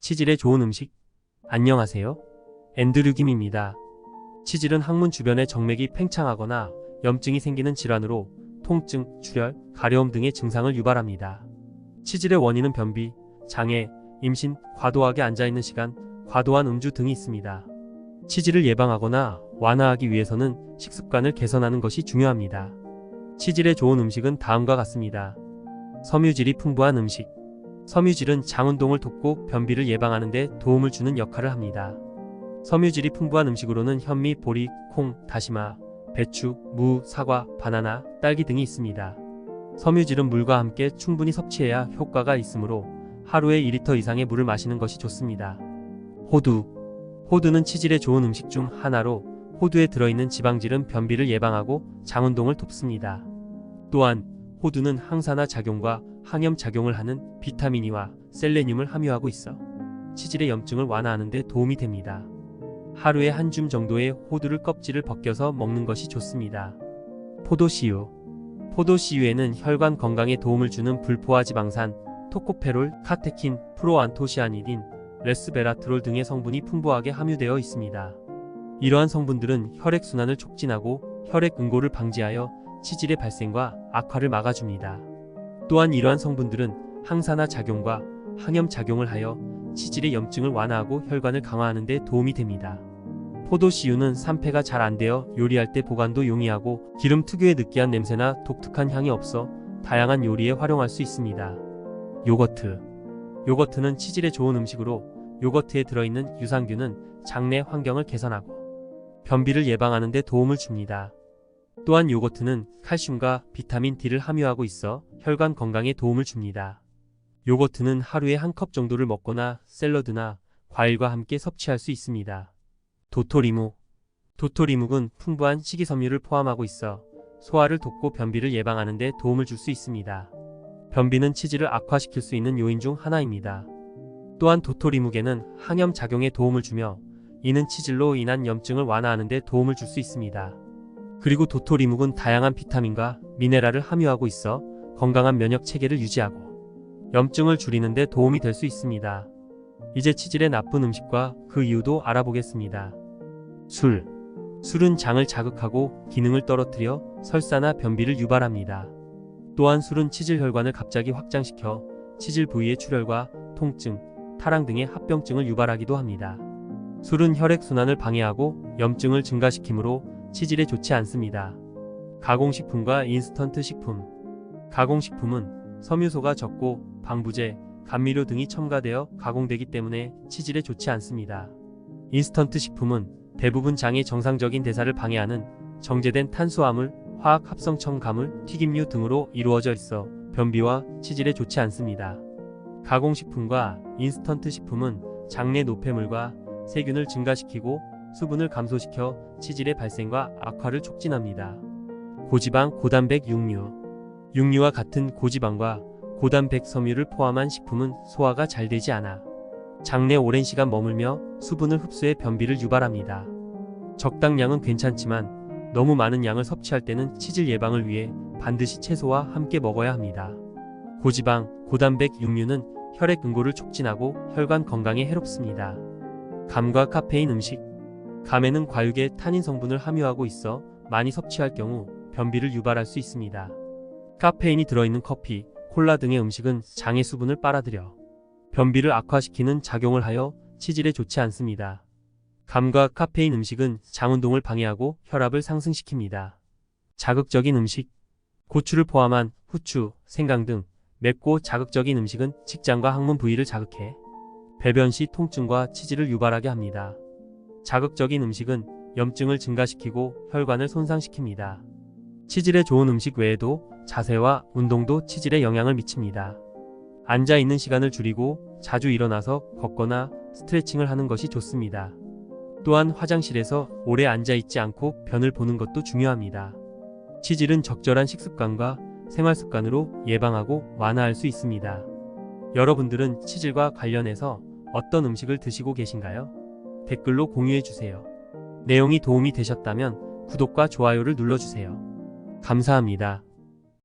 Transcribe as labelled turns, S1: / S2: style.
S1: 치질의 좋은 음식. 안녕하세요. 앤드류 김입니다. 치질은 항문 주변에 정맥이 팽창하거나 염증이 생기는 질환으로 통증, 출혈, 가려움 등의 증상을 유발합니다. 치질의 원인은 변비, 장애, 임신, 과도하게 앉아있는 시간, 과도한 음주 등이 있습니다. 치질을 예방하거나 완화하기 위해서는 식습관을 개선하는 것이 중요합니다. 치질에 좋은 음식은 다음과 같습니다. 섬유질이 풍부한 음식. 섬유질은 장 운동을 돕고 변비를 예방하는 데 도움을 주는 역할을 합니다. 섬유질이 풍부한 음식으로는 현미, 보리, 콩, 다시마, 배추, 무, 사과, 바나나, 딸기 등이 있습니다. 섬유질은 물과 함께 충분히 섭취해야 효과가 있으므로 하루에 2리터 이상의 물을 마시는 것이 좋습니다. 호두. 호두는 치질에 좋은 음식 중 하나로 호두에 들어있는 지방질은 변비를 예방하고 장 운동을 돕습니다. 또한 호두는 항산화 작용과 항염 작용을 하는 비타민이와 셀레늄을 함유하고 있어 치질의 염증을 완화하는 데 도움이 됩니다. 하루에 한 줌 정도의 호두를 껍질을 벗겨서 먹는 것이 좋습니다. 포도씨유. 포도씨유에는 혈관 건강에 도움을 주는 불포화 지방산, 토코페롤, 카테킨, 프로안토시아니딘, 레스베라트롤 등의 성분이 풍부하게 함유되어 있습니다. 이러한 성분들은 혈액순환을 촉진하고 혈액 응고를 방지하여 치질의 발생과 악화를 막아줍니다. 또한 이러한 성분들은 항산화 작용과 항염 작용을 하여 치질의 염증을 완화하고 혈관을 강화하는 데 도움이 됩니다. 포도씨유는 산패가 잘 안 되어 요리할 때 보관도 용이하고 기름 특유의 느끼한 냄새나 독특한 향이 없어 다양한 요리에 활용할 수 있습니다. 요거트. 요거트는 치질에 좋은 음식으로 요거트에 들어있는 유산균은 장내 환경을 개선하고 변비를 예방하는 데 도움을 줍니다. 또한 요거트는 칼슘과 비타민 D를 함유하고 있어 혈관 건강에 도움을 줍니다. 요거트는 하루에 한 컵 정도를 먹거나 샐러드나 과일과 함께 섭취할 수 있습니다. 도토리묵. 도토리묵은 풍부한 식이섬유를 포함하고 있어 소화를 돕고 변비를 예방하는 데 도움을 줄 수 있습니다. 변비는 치질을 악화시킬 수 있는 요인 중 하나입니다. 또한 도토리묵에는 항염 작용에 도움을 주며 이는 치질로 인한 염증을 완화하는 데 도움을 줄 수 있습니다. 그리고 도토리묵은 다양한 비타민과 미네랄을 함유하고 있어 건강한 면역 체계를 유지하고 염증을 줄이는 데 도움이 될 수 있습니다. 이제 치질의 나쁜 음식과 그 이유도 알아보겠습니다. 술. 술은 장을 자극하고 기능을 떨어뜨려 설사나 변비를 유발합니다. 또한 술은 치질 혈관을 갑자기 확장시켜 치질 부위의 출혈과 통증, 타랑 등의 합병증을 유발하기도 합니다. 술은 혈액순환을 방해하고 염증을 증가시키므로 치질에 좋지 않습니다. 가공식품과 인스턴트 식품. 가공식품은 섬유소가 적고 방부제, 감미료 등이 첨가되어 가공되기 때문에 치질에 좋지 않습니다. 인스턴트 식품은 대부분 장의 정상적인 대사를 방해하는 정제된 탄수화물, 화학 합성 첨가물, 튀김류 등으로 이루어져 있어 변비와 치질에 좋지 않습니다. 가공식품과 인스턴트 식품은 장내 노폐물과 세균을 증가시키고 수분을 감소시켜 치질의 발생과 악화를 촉진합니다. 고지방, 고단백 육류. 육류와 같은 고지방과 고단백 섬유를 포함한 식품은 소화가 잘 되지 않아 장내 오랜 시간 머물며 수분을 흡수해 변비를 유발합니다. 적당량은 괜찮지만 너무 많은 양을 섭취할 때는 치질 예방을 위해 반드시 채소와 함께 먹어야 합니다. 고지방, 고단백 육류는 혈액 응고를 촉진하고 혈관 건강에 해롭습니다. 감과 카페인 음식 감에는 과육의 타닌 성분을 함유하고 있어 많이 섭취할 경우 변비를 유발할 수 있습니다. 카페인이 들어있는 커피, 콜라 등의 음식은 장의 수분을 빨아들여 변비를 악화시키는 작용을 하여 치질에 좋지 않습니다. 감과 카페인 음식은 장 운동을 방해하고 혈압을 상승시킵니다. 자극적인 음식 고추를 포함한 후추, 생강 등 맵고 자극적인 음식은 직장과 항문 부위를 자극해 배변 시 통증과 치질을 유발하게 합니다. 자극적인 음식은 염증을 증가시키고 혈관을 손상시킵니다. 치질에 좋은 음식 외에도 자세와 운동도 치질에 영향을 미칩니다. 앉아 있는 시간을 줄이고 자주 일어나서 걷거나 스트레칭을 하는 것이 좋습니다. 또한 화장실에서 오래 앉아 있지 않고 변을 보는 것도 중요합니다. 치질은 적절한 식습관과 생활 습관으로 예방하고 완화할 수 있습니다. 여러분들은 치질과 관련해서 어떤 음식을 드시고 계신가요? 댓글로 공유해 주세요. 내용이 도움이 되셨다면 구독과 좋아요를 눌러주세요. 감사합니다.